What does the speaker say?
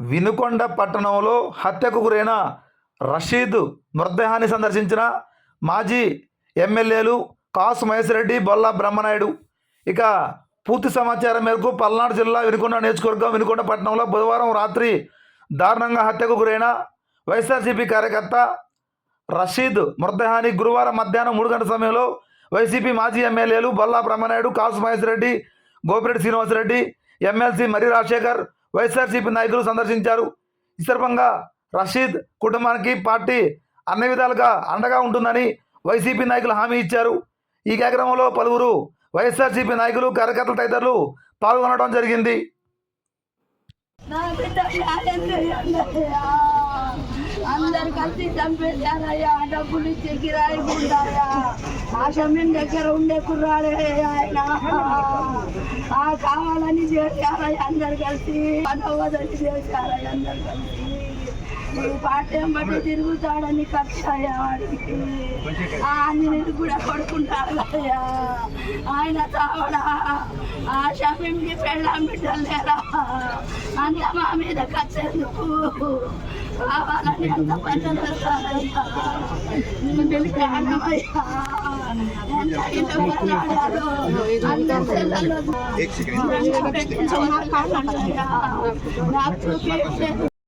వినుకొండ పట్టణంలో హత్యకు గురైన రషీద్ మృతదేహాన్ని సందర్శించిన మాజీ ఎమ్మెల్యేలు కాసు మహేశ్వరరెడ్డి బొల్లా బ్రహ్మనాయుడు. ఇక పూర్తి సమాచారం మేరకు పల్నాడు జిల్లా వినుకొండ నియోజకవర్గం వినుకొండ పట్టణంలో బుధవారం రాత్రి దారుణంగా హత్యకు గురైన వైఎస్ఆర్సీపీ కార్యకర్త రషీద్ మృతదేహాన్ని గురువారం మధ్యాహ్నం మూడు గంటల సమయంలో వైసీపీ మాజీ ఎమ్మెల్యేలు బొల్లా బ్రహ్మనాయుడు కాసు మహేశ్వరరెడ్డి గోపిరెడ్డి శ్రీనివాసరెడ్డి ఎమ్మెల్సీ మరి రాజశేఖర్ వైఎస్ఆర్సీపీ నాయకులు సందర్శించారు. ఈ సందర్భంగా రషీద్ కుటుంబానికి పార్టీ అన్ని విధాలుగా అండగా ఉంటుందని వైసీపీ నాయకులు హామీ ఇచ్చారు. ఈ కార్యక్రమంలో పలువురు వైఎస్ఆర్సీపీ నాయకులు కార్యకర్తలు తదితరులు పాల్గొనడం జరిగింది. అందరు కలిసి చంపేశారయ్యా. డబ్బులు ఇచ్చి కిరాయి ఉండాయా ఆ దగ్గర ఉండే కుర్రాడే ఆయన. ఆ కావాలని చేశారయ్య అందరు కలిసి పదవదని చేశారయ్య అందరు కలిసి. ఈ పాఠ్యం బట్టి తిరుగుతాడని కక్షయ్యా వాడికి. ఆ ఆంజనేయుడు కూడా కొడుకుంటాడు అయ్యా. ఆయన తావడా ఆ షమీంకి పెళ్ళాం బిడ్డలు లేరా అంత మా మీద కచ్చేందుకు కావాలని అంత నాకు చూపించలేదు